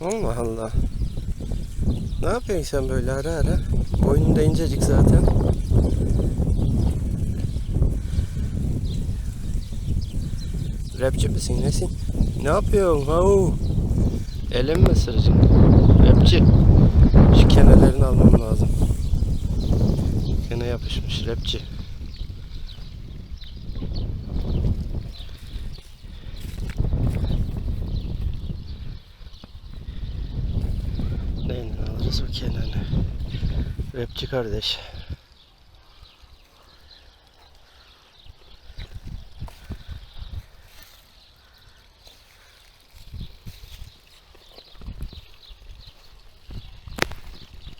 Allah Allah. Ne yapıyorsun sen böyle ara ara? Boynun da incecik zaten. Rapçi misin nesin? Ne yapıyorsun? Havu. Elim mi ısıracak? Rapçi. Şu kenarlarını almam lazım. Gene yapışmış rapçi. Neyle alırız o kenarını? Rapçi kardeş.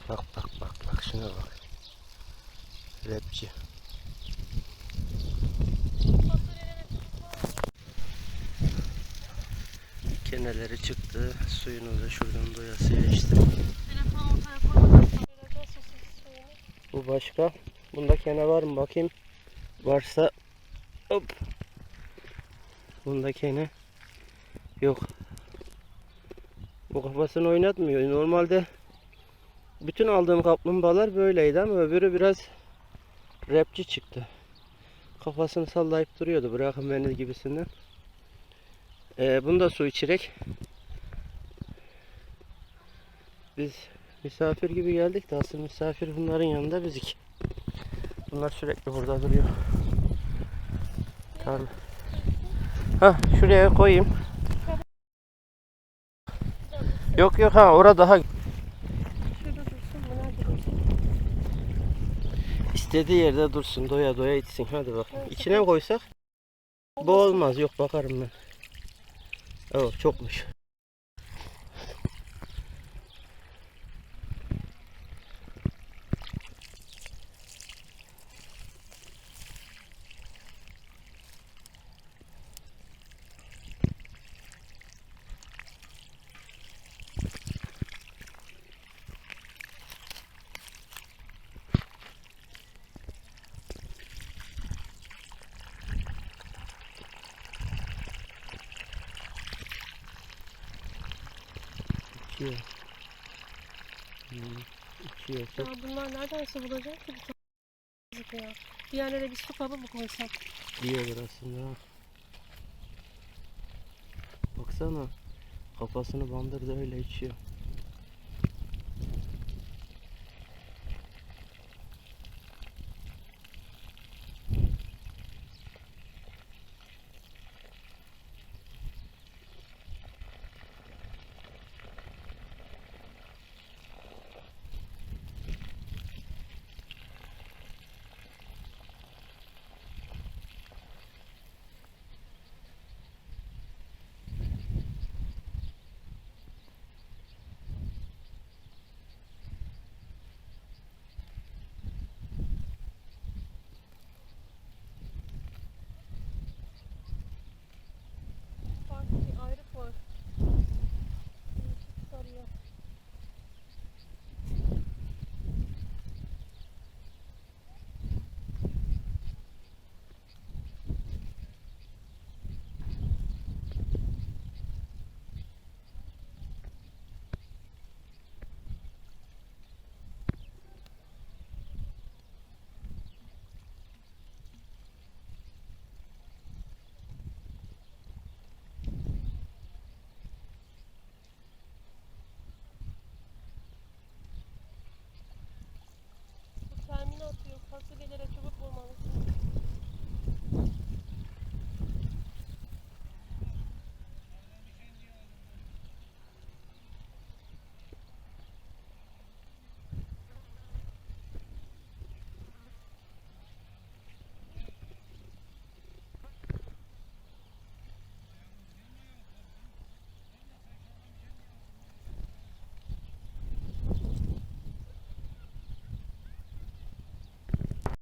Bak bak bak bak şuna bak. Rapçi. Kenarları çıktı. Suyunu da şuradan doyasıya içti. Telefonu ortaya koymadan sonra sosis suyunu. Bu başka. Bunda kene var mı bakayım. Varsa hop. Bunda kene yok. Bu kafasını oynatmıyor. Normalde bütün aldığım kaplumbağalar böyleydi ama öbürü biraz rapçi çıktı. Kafasını sallayıp duruyordu. Bırakın beni gibisinden. Ee, bunu da su içerek biz misafir gibi geldik de asıl misafir bunların yanında bizik. Bunlar sürekli burada duruyor. Tarla. Ha şuraya koyayım. Yok yok ha orada daha istediği yerde dursun doya doya içsin. Hadi bakalım. İçine koysak? Bu olmaz. Yok bakarım ben. Evet çokmuş. İçiyor. Hmm, içiyor. Ya bunlar nereden su bulacak ki bu kadar ya? Bir yerlere bir su kabı mı koysak? Diyordur aslında. ha. Baksana. Kafasını bandırdı öyle içiyor.